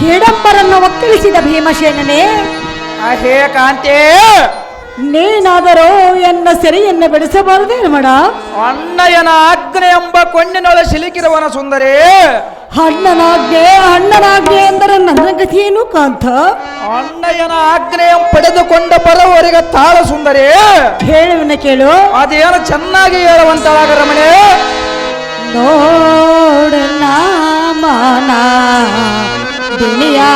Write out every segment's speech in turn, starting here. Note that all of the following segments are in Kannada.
ಹಿಡಂಬರನ್ನು ಒಕ್ಕಲಿಸಿದ ಭೀಮಸೇನನೇ ಹೇ ಕಾಂತೆ! ನೀನಾದರೂ ಎನ್ನ ಸೆರೆಯನ್ನು ಬೆಳೆಸಬಾರದೇನು ಮಡ? ಅಣ್ಣಯ್ಯನ ಆಜ್ಞೆ ಎಂಬ ಕೊಣ್ಣಿನೊಳ ಸಿಲುಕಿರುವನ ಸುಂದರಿ! ಅಣ್ಣನಾಜ್ಞೆ ಅಣ್ಣನಾಜ್ಞೆ ಎಂದರೆ ನನ್ನ ಗತಿಯೇನು ಕಾಂತ? ಅಣ್ಣಯ್ಯನ ಆಜ್ಞೆ ಪಡೆದುಕೊಂಡ ಬರವರಿಗೆ ತಾಳ ಸುಂದರಿ! ಹೇಳುವನ ಕೇಳು. ಅದೇನು ಚೆನ್ನಾಗಿ ಹೇಳುವಂತಳಾಗ ರಮಣೆ! ನೋಡ ಮಾನ দুনিয়া।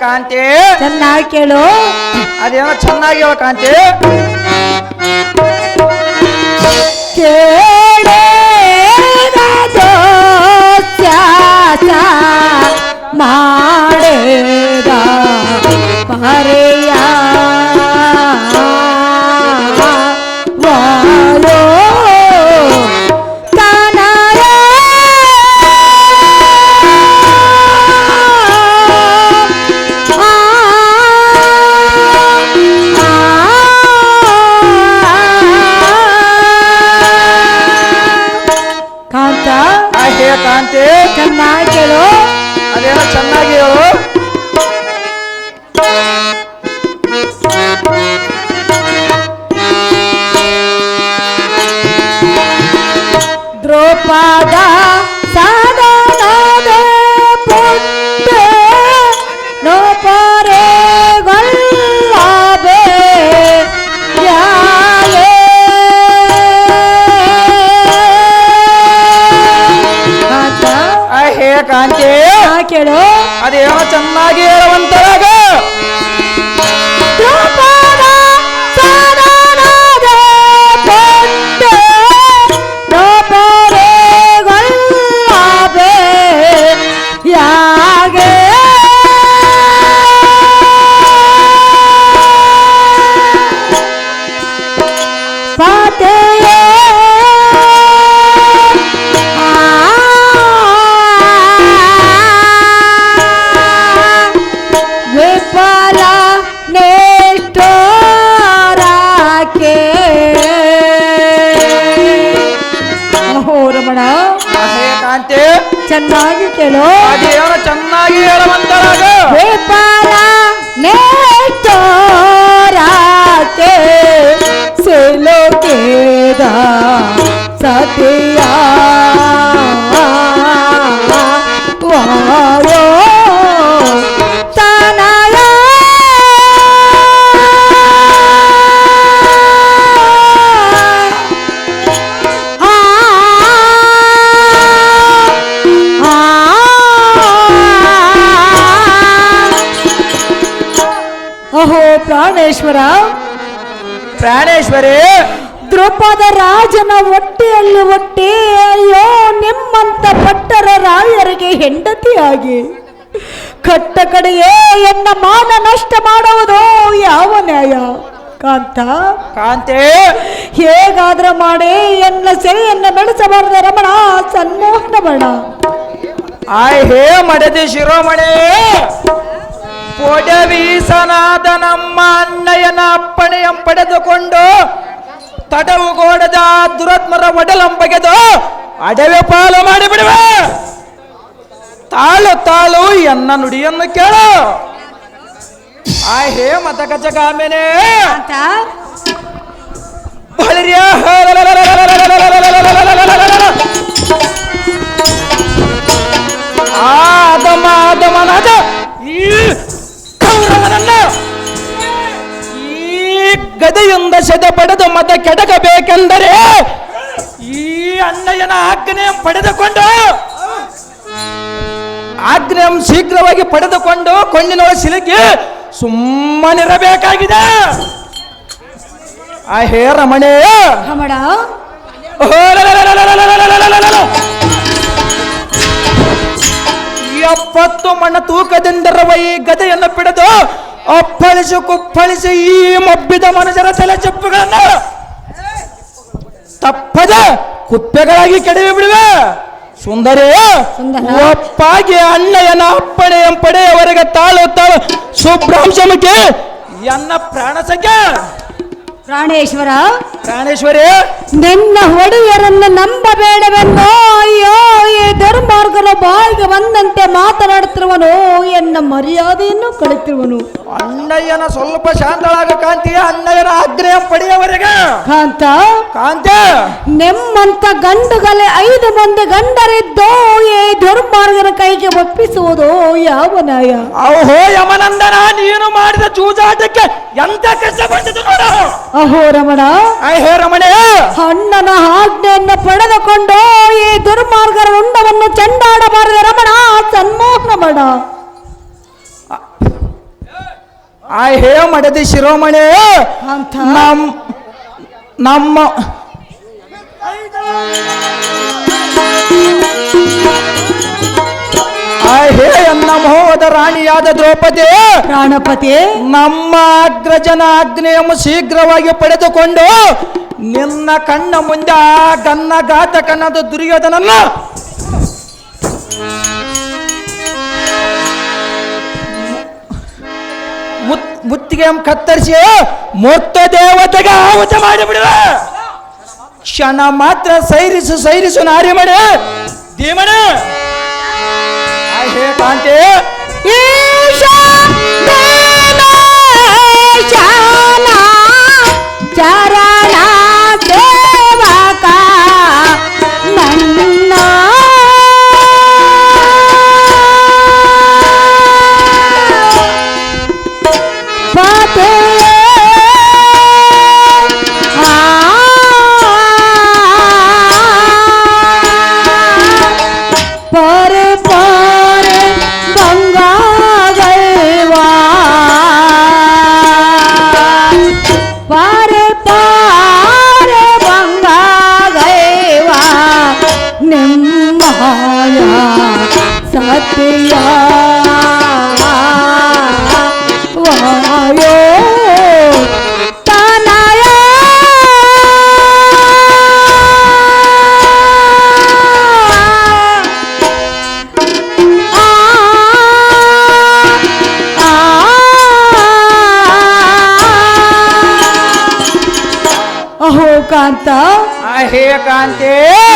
ಕಾಂತಿ ಚೆನ್ನಾಗಿ ಕೇಳು. ಅದೇನೋ ಚೆನ್ನಾಗಿ ಹೇಳ ಕಾಂತಿ ಕೇಳೇನದು ಕಾಂತಿ ಕೇಳು. ಅದೇನೋ ಚೆನ್ನಾಗಿ ಹೇಳುವಂತಳಾಗ ರಮಣ ಆ ಹೇ ಕಾಂತಿ ಚೆನ್ನಾಗಿ ಕೇಳು ಅದೇನೋ ಚೆನ್ನಾಗಿ ಹೇಳುವಂತಳಾಗ ವಿಫಲ ನೇಷ್ಟೋರಾಕೆ ಸಿಲುಕಿದ ಸತಿಯ ಪ್ರಾಣೇಶ್ವರ? ಪ್ರಾಣೇಶ್ವರಿ? ದ್ರೌಪದ ರಾಜನ ಹೊಟ್ಟೆಯಲ್ಲಿ ಒಟ್ಟಿ ಅಯ್ಯೋ ನಿಮ್ಮಂತ ಪಟ್ಟರ ರಾಯರಿಗೆ ಹೆಂಡತಿಯಾಗಿ. ಕಟ್ಟ ಕಡೆಯೇ ಎನ್ನ ಮಾನ ನಷ್ಟ ಮಾಡುವುದು ಯಾವ ನ್ಯಾಯ? ಕಾಂತ? ಕಾಂತೆ? ಹೇಗಾದ್ರ ಮಾಡಿ ಎನ್ನ ಸೆರೆಯನ್ನ ಬೆಳೆಸಬಾರದ ರಮಣ ಸನ್ಮೋಹನ ಬಣ ಆಯ್ ಹೇ ಮಡದಿ ಶಿರೋಮಣಿ! ಪೊಡವೀಸನಾದ ನಮ್ಮ ಅಣ್ಣಯ್ಯನ ಅಪ್ಪಣೆಯ ಪಡೆದುಕೊಂಡು ತಡವುಗೋಡದ ದುರತ್ಮರ ಒಡಲಂಬಗೆದು ಅಡವೆ ಪಾಲು ಮಾಡಿಬಿಡುವ. ತಾಳು ತಾಳು, ಎನ್ನ ನುಡಿಯನ್ನು ಕೇಳು. ಆ ಹೇ ಮತ ಕಚಗಾಮೆನೆ ಕಾಂತ ಬಳಿರ್ಯ ಆದಮ ಆದಮನಾದ ಗದೆಯಿಂದ ಸೆದೆ ಪಡೆದು ಮತ ಕೆಡಕಬೇಕೆಂದರೆ ಈ ಅಣ್ಣಯ್ಯನ ಆಜ್ಞೆ ಪಡೆದುಕೊಂಡು ಆಜ್ಞೆ ಶೀಘ್ರವಾಗಿ ಪಡೆದುಕೊಂಡು ಕೊಂಡಿನೊಳ ಸಿಲುಕಿ ಸುಮ್ಮನಿರಬೇಕಾಗಿದೆ ಆ ಹೇ ರಮಣೆ ರಮಣ ಎಪ್ಪತ್ತು ಮಣ್ಣ ತೂಕದಿಂದಿರುವ ಈ ಗದೆಯನ್ನು ಪಿಡಿದು ಅಪ್ಪಳಿಸಿ ಕುಪ್ಪಳಿಸಿ ಈ ಮಬ್ಬಿದ ಮನುಷ್ಯರ ತಲೆ ಚಪ್ಪುಗಳನ್ನು ತಪ್ಪದ ಕುಪ್ಪೆಗಳಾಗಿ ಕೆಡವಿ ಬಿಡುವೆ ಸುಂದರಿ ಸುಂದರ. ಒಪ್ಪಾಗಿ ಅಣ್ಣಯ್ಯನ ಅಪ್ಪಣೆ ಎಂಪಡೆಯವರೆಗೆ ತಾಳು ತಾಳು ಸುಬ್ರಾಂಶಮಕ್ಕೆ ಎನ್ನ ಪ್ರಾಣ ಸಂಖ್ಯೆ ಪ್ರಾಣೇಶ್ವರ ಪ್ರಾಣೇಶ್ವರಿ. ನಿನ್ನ ಒಡೆಯರನ್ನು ನಂಬಬೇಡವೆನ್ನೋ ಅಯ್ಯೋ ಈ ದುರ್ಮಾರ್ಗನ ಬಾಯಿಗೆ ಬಂದಂತೆ ಮಾತನಾಡುತ್ತಿರುವನು ಎನ್ನ ಮರ್ಯಾದೆಯನ್ನು ಕಳಿತಿರುವನು ಅಣ್ಣಯ್ಯನ ಸ್ವಲ್ಪ ಶಾಂತಳಾಗ ಕಾಂತಿಯ ಅಣ್ಣಯ್ಯನ ಆಗ್ರಹ ಪಡೆಯವರೆಗೆ. ಕಾಂತ ಕಾಂತ. ನಿಮ್ಮಂತ ಗಂಡುಗಲೆ ಐದು ಮಂದಿ ಗಂಡರಿದ್ದು ಈ ದುರ್ಮಾರ್ಗನ ಕೈಗೆ ಒಪ್ಪಿಸುವುದು ಯಾವ ನ್ಯಾಯ? ಯಮನಂದನ ನೀನು ಮಾಡಿದ ಚೂಜಾಟಕ್ಕೆ ಎಂತ ಕಷ್ಟ ಬಂದಿತು ನೋಡು. ಅಹೋ ರಮಣ. ಅಹೋ ರಮಣ. ಅಣ್ಣನ ಆಜ್ಞೆಯನ್ನು ಪಡೆದುಕೊಂಡು ಈ ದುರ್ಮಾರ್ಗರ ರುಂಡವನ್ನು ಚೆಂಡಾಡಬಾರದೆ ರಮಣ ಸನ್ಮೋಹನ ಮಡ. ಅಹೇ ಹೇ ಮಡದಿ ಶಿರೋಮಣಿ. ಅಂತ? ನಮ್ಮ ನಮ್ಮ ಹೇ ರಾಣಿಯಾದ ದ್ರೌಪದಿ. ಪ್ರಾಣಪತಿ. ನಮ್ಮ ಅಗ್ರಜನ ಆಜ್ಞೆಯನ್ನು ಶೀಘ್ರವಾಗಿ ಪಡೆದುಕೊಂಡು ನಿನ್ನ ಕಣ್ಣ ಮುಂದೆ ಆ ಗನ್ನ ಕಣ್ಣದು ದುರ್ಯೋಧನನ್ನ ಮುತ್ ಮುತ್ತಿಗೆ ಕತ್ತರಿಸಿ ಮೊತ್ತ ದೇವತೆಗೆ ಆಹುತ ಮಾಡಿಬಿಡುವ. ಕ್ಷಣ ಮಾತ್ರ ಸೈರಿಸು ಸೈರಿಸು ನಾರಿ ಮಾಡಿ ಧೀಮಣ ಹೇ ಕಾಂತಿ ಚರಣ ಸೇವಕ ಕಾಂತ ಆ ಹೇ ಕಾಂತಿ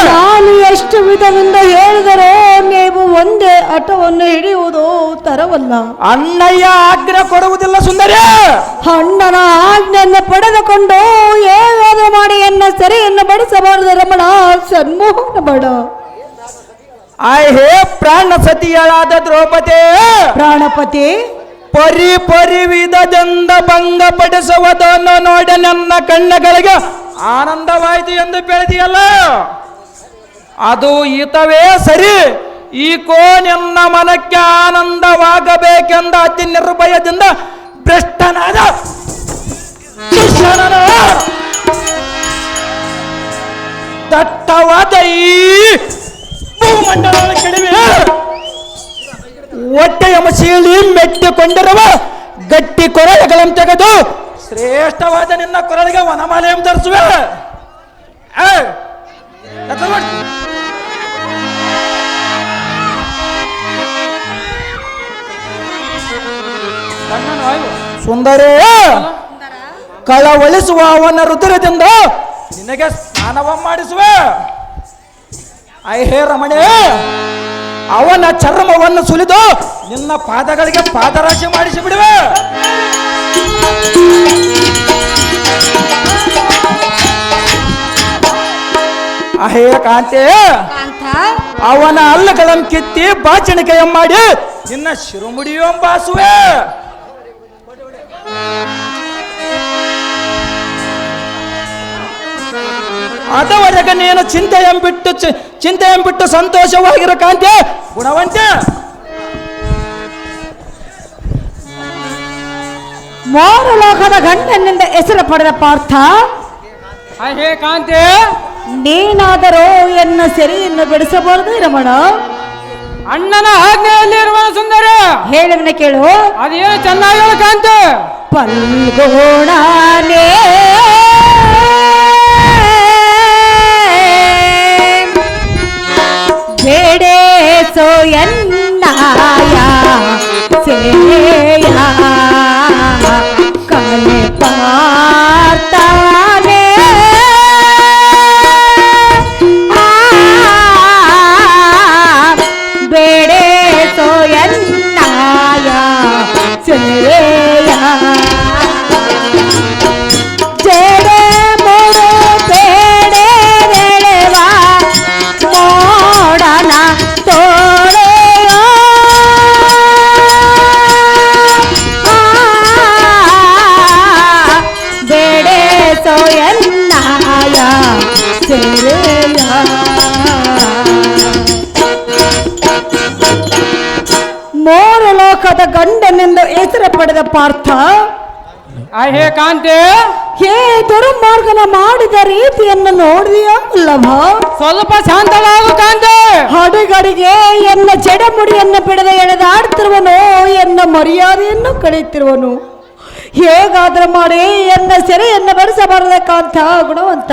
ನಾನು ಎಷ್ಟು ವಿಧದಿಂದ ಹೇಳಿದರೆ ನೀವು ಒಂದೇ ಹಠವನ್ನು ಹಿಡಿಯುವುದು ತರವಲ್ಲ ಅಣ್ಣಯ್ಯ ಆಜ್ಞೆ ಕೊಡುವುದಿಲ್ಲ ಸುಂದರ. ಅಣ್ಣನ ಆಜ್ಞೆಯನ್ನು ಪಡೆದುಕೊಂಡು ಹೇಗಾದ್ರೂ ಮಾಡಿ ಎನ್ನ ಸೆರೆಯನ್ನು ಬಡಿಸಬಾರದು ರಮಣ ಸನ್ಮೋಹನ ಬಡ. ಹೇ ಪ್ರಾಣ ಸತಿಯಳಾದ ದ್ರೌಪದಿ. ಪ್ರಾಣಪತಿ. ಪರಿ ಪರಿ ವಿಧದಿಂದ ಭಂಗ ಪಡಿಸುವುದನ್ನು ನೋಡಿ ನನ್ನ ಕಣ್ಣಗಳಿಗೆ. ಆನಂದವಾಯಿತು ಎಂದು ಬೆಳೆದಿಯಲ್ಲ? ಅದು ಈತವೇ ಸರಿ. ಈ ಈಕೋ ನಿನ್ನ ಮನಕ್ಕೆ ಆನಂದವಾಗಬೇಕೆಂದ ಅತಿ ನಿರ್ಭಯದಿಂದ ಭ್ರಷ್ಟನಾದ ದಟ್ಟವಾದ ಈ ಭೂಮಂಡಲದ ಕಡಿಮೆ ಹೊಟ್ಟೆಯ ಮಸೀಳಿ ಮೆಟ್ಟಿಕೊಂಡಿರುವ ಗಟ್ಟಿ ಕೊರಳೆಗಳನ್ನು ತೆಗೆದು ಶ್ರೇಷ್ಠವಾದ ನಿನ್ನ ಕೊರಳಿಗೆ ವನಮಾಲೆಯನ್ನು ಧರಿಸುವೆ. ಸುಂದರೇ ಕಳವಳಿಸುವ ಅವನ ರುದ್ರದಿಂದ ನಿನಗೆ ಸ್ನಾನವ ಮಾಡಿಸುವೆ. ಐ ಹೇ ರಮಣೆ ಅವನ ಚರ್ಮವನ್ನು ಸುಲಿದು ನಿನ್ನ ಪಾದಗಳಿಗೆ ಪಾದರಾಶಿ ಮಾಡಿಸಿ ಬಿಡುವೆ ಅಹೇ ಕಾಂತೆ? ಕಾಂತ ಅವನ ಹಲ್ಲುಗಳನ್ನು ಕಿತ್ತಿ ಬಾಚಣಿಕೆಯ ಮಾಡಿ ನಿನ್ನ ಶಿರುಮುಡಿಯೊಂಬಾಸುವೆ ಅದವರೆಗೆ ನೀನು ಚಿಂತೆಯಂಬಿಟ್ಟು ಚಿಂತೆ ಎಂಬಿಟ್ಟು ಸಂತೋಷವಾಗಿರೋ ಕಾಂತೆ. ಗುಣವಂತೆ. ಮೂರು ಲೋಕದ ಗಂಡನಿಂದ ಹೆಸರು ಪಡೆದ ಪಾರ್ಥ? ಹೇ ಕಾಂತೆ. ನೀನಾದರೂ ಎನ್ನ ಸೆರೆಯನ್ನು ಬಿಡಿಸಬಾರದು ರಮಣ? ಅಣ್ಣನ ಆಜ್ಞೆಯಲ್ಲಿರುವ ಸುಂದರ. ಹೇಳುವನ ಕೇಳು. ಅದೇನು ಚೆನ್ನಾಗಿ ಕಾಂತ. ಪಲ್ಗೋಣಾನೇ ಬೇಡೇ ಸೋಯನ್ನಾಯ ಪಾರ್ಥ? ಆ ಹೇ ಕಾಂತೆ. ಹೇ ದುರ್ಮಾರ್ಗನ ಮಾಡಿದ ರೀತಿಯನ್ನು ನೋಡಿದೆಯೋ ಅಲ್ಲವ ಸ್ವಲ್ಪ ಶಾಂತವಾಗು ಕಾಂತೆ. ಹಡಗಡಿಗೆ ಎನ್ನ ಜಡಮುಡಿಯನ್ನು ಬಿಡದೆ ಎಳೆದಾಡ್ತಿರುವನು ಎನ್ನ ಮರ್ಯಾದೆಯನ್ನು ಕಳೆಯುತ್ತಿರುವನು. ಹೇಗಾದ್ರೂ ಮಾಡಿ ಎನ್ನ ಸೆರೆಯನ್ನು ಕಾಂತ ಗುಣವಂತ.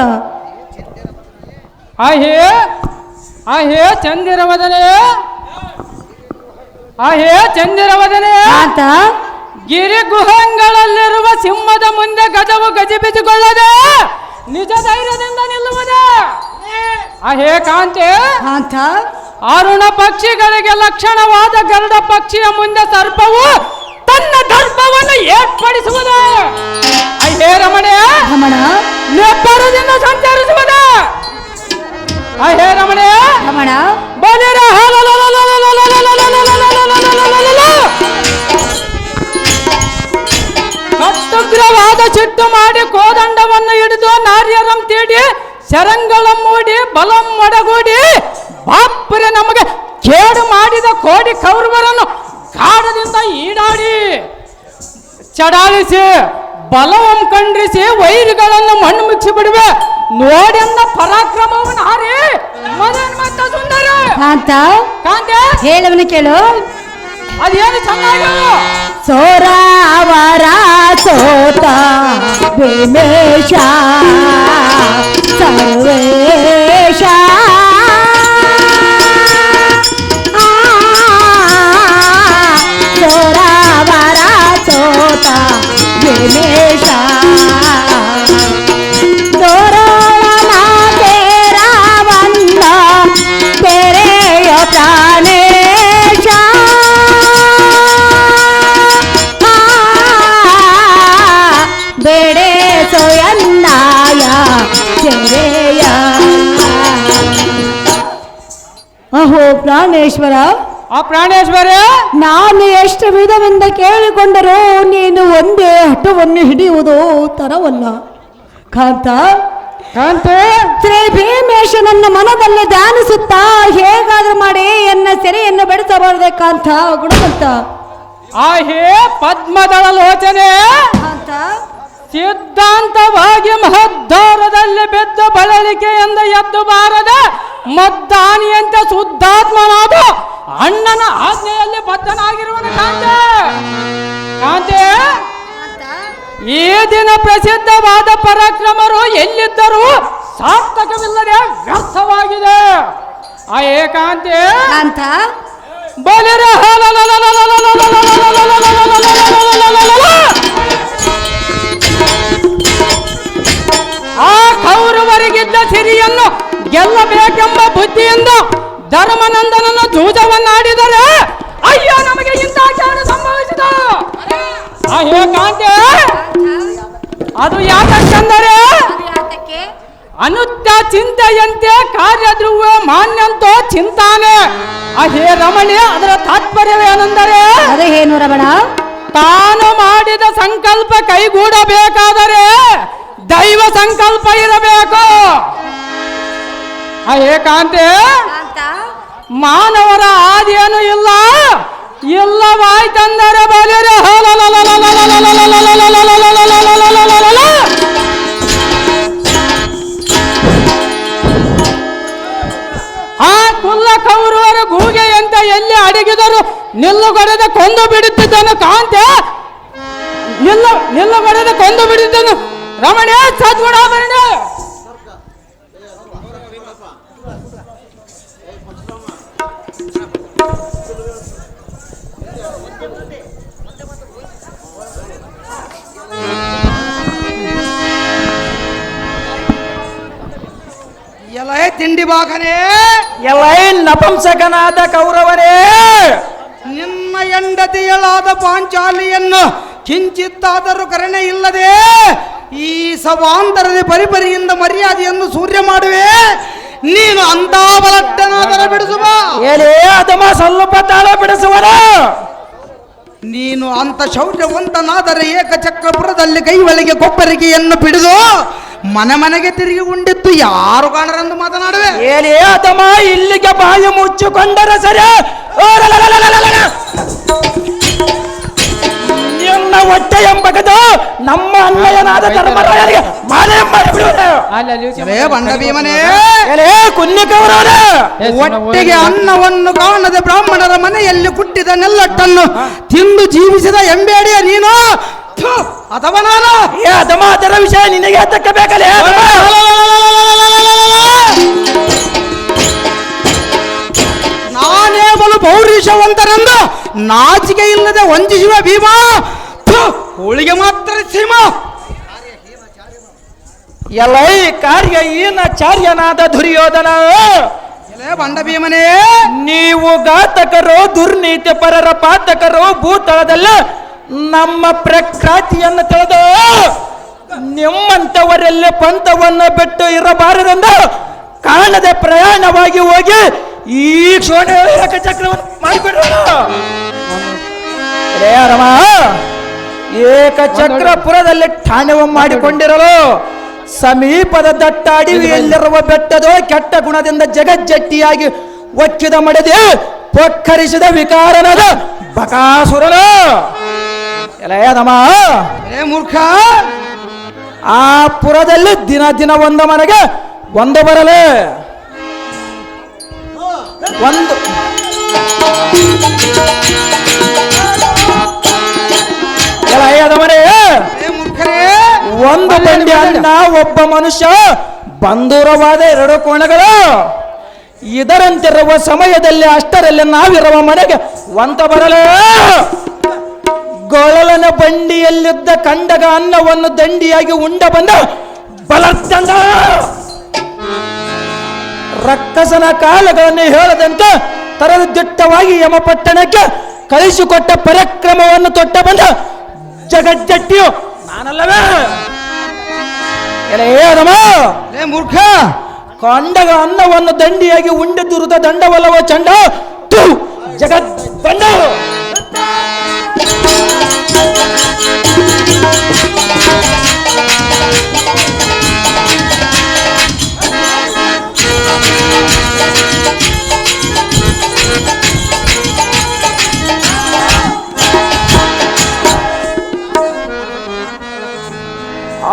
ಆ ಹೇ ಆ ಹೇ ಚಂದಿರವದನೆ. ಆ ಹೇ ಚಂದಿರವದನೆ. ಅಂತ ಗಿರಿ ಗುಹಂಗಳಲ್ಲಿರುವ ಸಿಂಹದ ಮುಂದೆ ಗಜವು ಗಜಿಬಿಜಿಕೊಳ್ಳದೆ ನಿಜ ಧೈರ್ಯದಿಂದ ನಿಲ್ಲುವುದೇ? ಆ ಹೇ ಕಾಂತೆ ಅಂತ ಅರುಣ ಪಕ್ಷಿಗಳಿಗೆ ಲಕ್ಷಣವಾದ ಗರುಡ ಪಕ್ಷಿಯ ಮುಂದೆ ಸರ್ಪವು ತನ್ನ ದರ್ಪವನ್ನು ಏರ್ಪಡಿಸುವುದು. ಆ ಹೇ ರಮಣೆ ರಮಣ. ನೆಬ್ಬರದಿಂದ ಸಂಚರಿಸುವುದು. ಆ ಹೇ ರಮಣೆ ರಮಣ. ಬಲಿರ ಕಟ್ಟುಗ್ರವಾದ ಚಿಟ್ಟು ಮಾಡಿ ಕೋದಂಡವನ್ನು ಹಿಡಿದು ನಾರ್ಯರಂ ತೀಡಿ ಶರಂಗಳ ಮೂಡಿ ಬಲಂ ಒಡಗೂಡಿ ಬಾಪರೆ ನಮಗೆ ಕೇಡು ಮಾಡಿದ ಕೋಡಿ ಕೌರವರನ್ನು ಕಾಡದಿಂದ ಈಡಾಡಿ ಚಡಾಳಿಸಿ ಬಲವಂ ಕಂಡ್ರಿಸಿ ವೈರಿಗಳನ್ನು ಮಣ್ಣು ಮುಚ್ಚಿ ಬಿಡುವೆ. ನೋಡೆಂದ ಪರಾಕ್ರಮವನ್ನು ಹಾರಿ. ಮದನ್ಮತ್ತ ಸುಂದರ. ಕಾಂತ ಕಾಂತ. ಹೇಳವನು ಕೇಳು. అది ఏమి చందాడు చోరావరా సోత విమేష సర్వేష చోరావరా సోత విమేష ಪ್ರಾಣೇಶ್ವರ? ಆ ಪ್ರಾಣೇಶ್ವರ? ನಾನು ಎಷ್ಟು ವಿಧವೆಂದ ಕೇಳಿಕೊಂಡರೂ ನೀನು ಒಂದೇ ಹಠವನ್ನು ಹಿಡಿಯುವುದು ತರವಲ್ಲ. ಕಾಂತ? ಕಾಂತ? ಶ್ರೀ ಭೀಮೇಶನನ್ನ ಮನದಲ್ಲಿ ಧ್ಯಾನಿಸುತ್ತಾ ಹೇಗಾದ್ರೂ ಮಾಡಿ ಎನ್ನ ಸೆರೆಯನ್ನು ಬೆಳೆಸಬಾರದೆ ಕಾಂತ ಗುಣವಂತ. ಆ ಹೇ ಪದ್ಮದಳ ಲೋಚನೆ. ಕಾಂತ? ಸಿದ್ಧಾಂತವಾಗಿ ಮಹದ್ದಾರದಲ್ಲಿ ಬಳಲಿಕೆ ಎಂದು ಎದ್ದು ಬಾರದ ಮದ್ದಾನಿಯಂತೆ ಶುದ್ಧಾತ್ಮನಾದ ಅಣ್ಣನ ಆಜ್ಞೆಯಲ್ಲಿ ಬದ್ಧನಾಗಿರುವನು ಕಾಂತೆ. ಕಾಂತೆ ಈ ದಿನ ಪ್ರಸಿದ್ಧವಾದ ಪರಾಕ್ರಮರು ಎಲ್ಲಿದ್ದರೂ ಸಾರ್ಥಕವಿಲ್ಲದೆ ವ್ಯರ್ಥವಾಗಿದೆ. ಆ ಏಕಾಂತೆ ಅಂತ. ಬಲಿರ ಆ ಕೌರವರಿಗಿದ್ದ ಸಿರಿಯನ್ನು ಗೆಲ್ಲಬೇಕೆಂಬ ಬುದ್ಧಿಯಿಂದ ಧರ್ಮನಂದನನ ಜೂಜವನ್ನಾಡಿದರೆ ಅಯ್ಯೋ ನಮಗೆ ಇಂಥ ಚಾಡು ಸಂಭವಿಸಿದ ಅಯ್ಯೋ ಕಾಂತೆ ಅದು ಯಾಕಂದರೆ ಅನುತ್ಯ ಚಿಂತೆಯಂತೆ ಕಾರ್ಯಧ್ರುವ ಮಾನ್ಯಂತೋ ಚಿಂತಾನೆ. ಅಹೇ ರಮಣಿ ಅದರ ತಾತ್ಪರ್ಯವೇನೆಂದರೆ ಅದೇ ಏನು ರಮಣ? ತಾನು ಮಾಡಿದ ಸಂಕಲ್ಪ ಕೈಗೂಡಬೇಕಾದರೆ ದೈವ ಸಂಕಲ್ಪ ಇರಬೇಕು. ಏಕಾಂತೆ? ಮಾನವರ ಆದಿಯೇನು ಇಲ್ಲ. ಇಲ್ಲವಾಯ್ತಂದರೆ ಬಲಿರ. ಆ ಕುಲ್ಲ ಕೌರವರ ಅಂತ ಎಲ್ಲಿ ನಿಲ್ಲುಗಡೆದ ಕೊಂದು ಬಿಡುತ್ತಿದ್ದನು ಕಾಂತೆ. ನಿಲ್ಲು ನಿಲ್ಲುಗಡೆದ ಕೊಂದು ಬಿಡುತ್ತಿದ್ದನು. ರಮಣ ಸದ್ಗುಣಾಭರಣ ಎಲೇ ತಿಂಡಿ ಬಾಕನೇ? ಎಲ್ಲೈ ನಪಂಸಕನಾದ ಕೌರವರೇ! ನಿಮ್ಮ ಹೆಂಡತಿಯಳಾದ ಪಾಂಚಾಲಿಯನ್ನು ಕಿಂಚಿತ್ತಾದರೂ ಕರುಣೆ ಇಲ್ಲದೆ ಈ ಸವಾಂತರದ ಪರಿಪರಿಯಿಂದ ಮರ್ಯಾದೆಯನ್ನು ಸೂರ್ಯ ಮಾಡುವೆ. ನೀನು ಅಂತ ಬಲಟ್ಟನಾದರ ಬಿಡಿಸುವ ಅದಮ ಸ್ವಲ್ಪ ತಾಳ ಬಿಡಿಸುವನು? ನೀನು ಅಂತ ಶೌರ್ಯವಂತನಾದರೆ ಏಕಚಕ್ರಪುರದಲ್ಲಿ ಕೈವಳಿಗೆ ಕೊಪ್ಪರಿಗೆಯನ್ನು ಪಿಡಿದು ಮನೆ ಮನೆಗೆ ತಿರುಗಿ ಉಂಡಿತ್ತು ಯಾರು ಕಾಣರಂದು ಮಾತನಾಡುವೆ? ಏನೇ ತಮ್ಮ ಇಲ್ಲಿಗೆ ಬಾಯಿ ಮುಚ್ಚಿಕೊಂಡರೆ ಸರಿ. ನಿನ್ನ ಹೊಟ್ಟೆ ಎಂಬಗದು ನಮ್ಮ ಅಣ್ಣಯ್ಯನಾದ ಧರ್ಮರಾಯನಿಗೆ ಮಾಲೆ ಮಾಡಿಬಿಡುವೆ. ಬಂಡ ಭೀಮನೇ. ಏಲೇ ಕುನ್ನಿ ಕೌರವರೇ ಒಟ್ಟಿಗೆ ಅನ್ನವನ್ನು ಕಾಣದೆ ಬ್ರಾಹ್ಮಣರ ಮನೆಯಲ್ಲಿ ಕುಟ್ಟಿದ ನೆಲ್ಲಟ್ಟನ್ನು ತಿಂದು ಜೀವಿಸಿದ ಎಂಬೇಡಿಯ ನೀನು ಅಥವಾ ನಾನು ಏ ಅದಮ ಅದರ ವಿಷಯ ನಿನಗೆ ಹತ್ತಕ್ಕೆ ಬೇಕಲೇ ನಾನೇ ಬಲು ಪೌರುಷವಂತನೆಂದು ನಾಚಿಕೆ ಇಲ್ಲದೆ ವಂಚಿಸುವ ಭೀಮ ಹೋಳಿಗೆ ಮಾತ್ರ ಸೀಮ ಎಲ್ಲ ಕಾರ್ಯ ಏನಾಚಾರ್ಯನಾದ ದುರ್ಯೋಧನ ಬಂಡ ಭೀಮನೇ ನೀವು ಘಾತಕರು ದುರ್ನೀತಿ ಪರರ ಪಾತಕರು ಭೂತಳದಲ್ಲ ನಮ್ಮ ಪ್ರಖ್ಯಾತಿಯನ್ನು ತಿಳಿದು ನಿಮ್ಮಂತವರಲ್ಲಿ ಪಂಥವನ್ನು ಬಿಟ್ಟು ಇರಬಾರದೆಂದು ಕಾಣದೆ ಪ್ರಯಾಣವಾಗಿ ಹೋಗಿ ಈ ಕ್ಷೋಣ ಏಕಚಕ್ರವನ್ನು ರಮ ಏಕಚಕ್ರಪುರದಲ್ಲಿ ಠಾಣೆವನ್ನು ಮಾಡಿಕೊಂಡಿರಲು ಸಮೀಪದ ದಟ್ಟ ಅಡವಿಯಲ್ಲಿರುವ ಬೆಟ್ಟದೋ ಕೆಟ್ಟ ಗುಣದಿಂದ ಜಗಜ್ಜಟ್ಟಿಯಾಗಿ ಒಚ್ಚಿದ ಮಡದೆ ಪೊಕ್ಕರಿಸಿದ ವಿಕಾರನದ ಬಕಾಸುರನ. ಎಲೆಯದಮ ಏ ಮೂರ್ಖ. ಆ ಪುರದಲ್ಲಿ ದಿನ ದಿನ ಒಂದ ಮನೆಗೆ ಒಂದು ಬರಲೆ. ಒಂದು. ಎಲ್ಲ ಒಂದು ಬಂಡಿ ಅನ್ನ ಒಬ್ಬ ಮನುಷ್ಯ ಬಂದೂರವಾದ ಎರಡು ಕೋಣಗಳು. ಇದರಂತಿರುವ ಸಮಯದಲ್ಲಿ ಅಷ್ಟರಲ್ಲಿ ನಾವಿರುವ ಮನೆಗೆ ಒಂತ ಬರಲು. ಗೊಳಲನ ಬಂಡಿಯಲ್ಲಿದ್ದ ಕಂಡಗ ಅನ್ನವನ್ನು ದಂಡಿಯಾಗಿ ಉಂಡ ಬಂದ ಬಲತ್ತಂಡ ರಕ್ಕಸನ ಕಾಲಗಳನ್ನು ಹೇಳದಂತೆ ತರಲು ದಿಟ್ಟವಾಗಿ ಯಮಪಟ್ಟಣಕ್ಕೆ ಕಳಿಸಿಕೊಟ್ಟ ಪರಾಕ್ರಮವನ್ನು ತೊಟ್ಟ ಬಂದ ಜಗಜ್ಜಟ್ಟಿಯು ನಾನಲ್ಲವೇ? ಏ ಮೂರ್ಖ! ಕಂಡಗ ಅನ್ನವನ್ನು ದಂಡಿಯಾಗಿ ಉಂಡೆ ದುರುದ ದಂಡವಲ್ಲವ ಚಂಡ ತು ಜಗತ್ ದಂಡ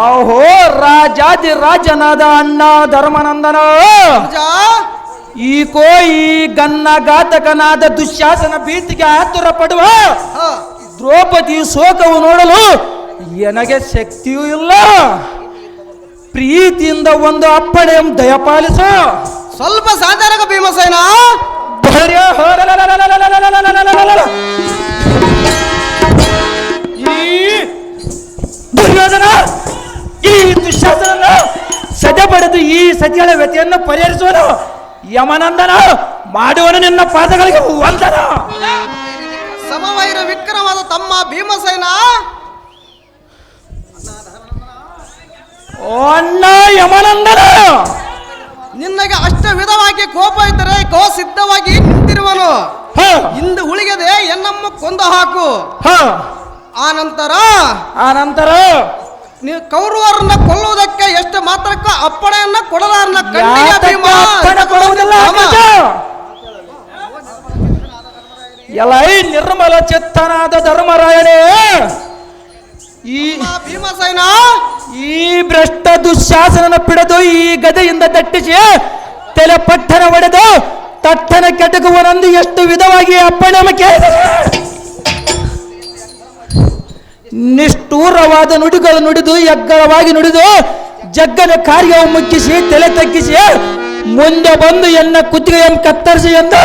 ಆಹೋ ರಾಜಾದಿ ರಾಜನಾದ ಅಣ್ಣ ಧರ್ಮನಂದನ. ಈ ಕೋಯಿ ಗನ್ನ ಘಾತಕನಾದ ದುಶ್ಯಾಸನ ಭೀತಿಗೆ ಆತುರ ಪಡುವ ದ್ರೌಪದಿ ಶೋಕವು ನೋಡಲು ನನಗೆ ಶಕ್ತಿಯೂ ಇಲ್ಲ ಪ್ರೀತಿಯಿಂದ ಒಂದು ಅಪ್ಪಣೆ ದಯಪಾಲಿಸು ಸ್ವಲ್ಪ ಸಾಧಾರಣ ಭೀಮಸೇನ ದುರ್ಯೋಧನ ಈ ಪಡೆದು ಈ ಸತಿಗಳ ವ್ಯತಿಯನ್ನು ಪರಿಹರಿಸುವನು ಯಮನಂದನ ಮಾಡುವನು ನಿನ್ನ ಪಾದಗಳಿಗೆ ವಂದನ ಸಮವೈರ ವಿಕ್ರಮದ ತಮ್ಮ ಭೀಮಸೇನ? ಅಣ್ಣ ಯಮನಂದನ! ನಿನ್ನಗೆ ಅಷ್ಟ ವಿಧವಾಗಿ ಕೋಪ ಇದ್ದರೆ ಕೋ ಸಿದ್ಧವಾಗಿ ನಿಂತಿರುವನು. ಇಂದು ಉಳಿಗದೆ ಎನ್ನಮ್ಮ ಕೊಂದು ಹಾಕು. ಹ. ಆ ನಂತರ ಆ ನಂತರ ನೀವು ಕೌರವರನ್ನ ಕೊಲ್ಲುವುದಕ್ಕೆ ಎಷ್ಟು ಮಾತ್ರಕ್ಕ ಅಪ್ಪಣೆಯನ್ನ ಕೊಡಲಾರನ ಕಣ್ಣಿಗೆ ಯಾತಕ್ಕೆ ಭೀಮ ಅಪ್ಪಣೆ ಕೊಡುವುದಿಲ್ಲ ಕ್ರಮ. ಅಗ್ರಜ? ಎಲ್ಲ ಈ ನಿರ್ಮಲ ಚಿತ್ತನಾದ ಧರ್ಮರಾಯಣೇ ಈ ಭೀಮಸೇನ. ಈ ಭ್ರಷ್ಟ ದುಶಾಸನ ಪಿಡಿದು ಈ ಗದೆಯಿಂದ ದಟ್ಟಿಸಿ ತಲೆ ಪಟ್ಟನ ಒಡೆದು ತಟ್ಟನ ಕೆಟಕುವನಂದು ಎಷ್ಟು ವಿಧವಾಗಿ ಅಪ್ಪಣೆ ನಿಷ್ಠೂರವಾದ ನುಡಿಗಳು ನುಡಿದು ಎಗ್ಗರವಾಗಿ ನುಡಿದು ಜಗ್ಗದ ಕಾರ್ಯವು ಮುಕ್ಕಿಸಿ ತಲೆ ತಗ್ಗಿಸಿ ಮುಂದೆ ಬಂದು ಎನ್ನ ಕುತ್ತಿಗೆಯನ್ನು ಕತ್ತರಿಸಿ ಎಂದು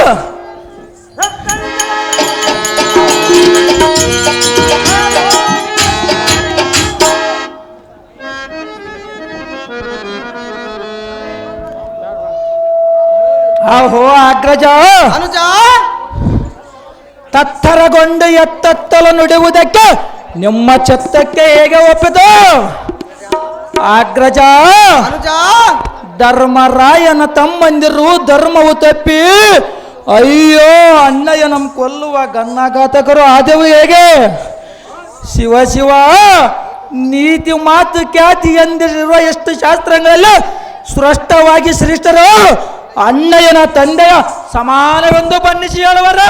ಆಹೋ ಅಗ್ರಜ! ಅನುಜ! ತತ್ತರಗೊಂಡು ಎತ್ತತ್ತಲು ನುಡಿಯುವುದಕ್ಕೆ ನಿಮ್ಮ ಚತ್ತಕ್ಕೆ ಹೇಗೆ ಒಪ್ಪಿತು ಅಗ್ರಜ! ಅನುಜ! ಧರ್ಮರಾಯನ ತಮ್ಮಂದಿರು ಧರ್ಮವು ತಪ್ಪಿ ಅಯ್ಯೋ, ಅಣ್ಣಯ್ಯ ನಮ್ ಕೊಲ್ಲುವ ಗನ್ನಾಘಾತಕರು ಆದೆವು ಹೇಗೆ? ಶಿವ ಶಿವ, ನೀತಿ ಮಾತು ಖ್ಯಾತಿ ಎಂದಿರುವ ಎಷ್ಟು ಶಾಸ್ತ್ರಗಳಲ್ಲಿ ಸ್ಪಷ್ಟವಾಗಿ ಶ್ರೇಷ್ಠರು ಅಣ್ಣಯ್ಯನ ತಂದೆಯ ಸಮಾನವೆಂದು ಬಣ್ಣಿಸಿ ಹೇಳುವರು.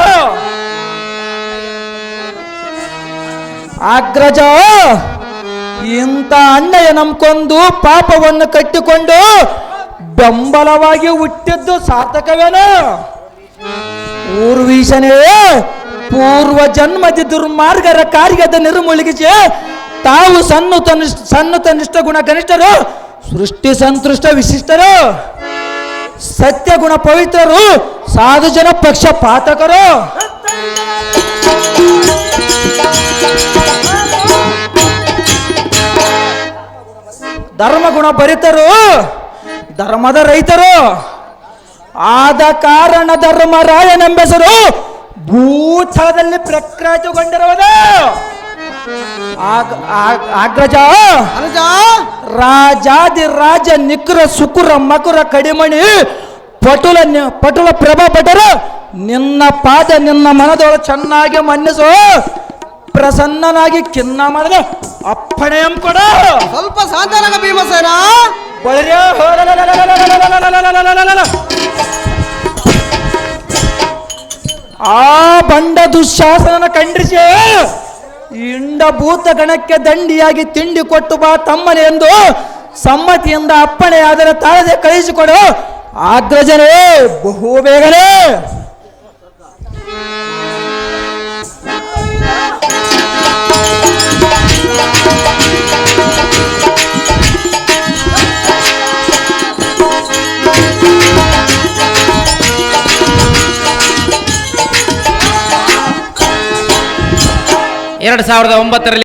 ಅಗ್ರಜ ಇಂಥ ಅಣ್ಣಯ್ಯ ಕೊಂದು ಪಾಪವನ್ನು ಕಟ್ಟಿಕೊಂಡು ಬೆಂಬಲವಾಗಿ ಹುಟ್ಟಿದ್ದು ಸಾರ್ಥಕವೇನು? ಊರ್ವೀಶನೇ, ಪೂರ್ವ ಜನ್ಮದ ದುರ್ಮಾರ್ಗರ ಕಾರ್ಯದ ನಿರ್ಮೂಲಿಗಿಸಿ ತಾವು ಸಣ್ಣ ತನಿಷ್ಠ ಸಣ್ಣ ತನಿಷ್ಠ ಗುಣ ಕನಿಷ್ಠರು, ಸೃಷ್ಟಿ ಸಂತೃಷ್ಟ ವಿಶಿಷ್ಟರು, ಸತ್ಯ ಗುಣ ಪವಿತ್ರರು, ಸಾಧು ಜನ ಧರ್ಮ ಗುಣ ಭರಿತರು, ಧರ್ಮದ ರೈತರು. ಆದ ಕಾರಣ ಧರ್ಮರಾಯನೆಂಬೆಸರು ಭೂತಲದಲ್ಲಿ ಪ್ರಖ್ಯಾತಿಗೊಂಡಿರುವುದು. ಆಗ್- ಆಗ್- ಅಗ್ರಜ ಅನುಜ. ರಾಜಾದಿ ರಾಜ ನಿಖುರ ಸುಕುರ ಮಕುರ ಕಡಿಮಣಿ ಪಟುಲ ಪಟುಲ ಪ್ರಭಾ ಭಟರು ನಿನ್ನ ಪಾದ ನಿನ್ನ ಮನದೊಳ ಚೆನ್ನಾಗಿ ಮನ್ನಿಸು. ಪ್ರಸನ್ನನಾಗಿ ಕಿನ್ನ ಮಾಡಿದ. ಅಪ್ಪಣೆಯಂ ಕೊಡ. ಸ್ವಲ್ಪ ಸಾಂತನಗ ಭೀಮಸೇನ. ಆ ಬಂಡ ದುಶಾಸನ ಖಂಡಿಸಿ ಇಂಡ ಭೂತ ಗಣಕ್ಕೆ ದಂಡಿಯಾಗಿ ತಿಂಡಿ ಕೊಟ್ಟು ಬಾ ತಮ್ಮನೆ ಎಂದು ಸಮ್ಮತಿಯಿಂದ ಅಪ್ಪಣೆ ಆದರೆ ತಾಳದೆ ಕಳಿಸಿಕೊಡು ಅಗ್ರಜನೇ ಬಹು ಬೇಗನೆ ಎರಡು ಸಾವಿರದ ಒಂಬತ್ತರಲ್ಲಿ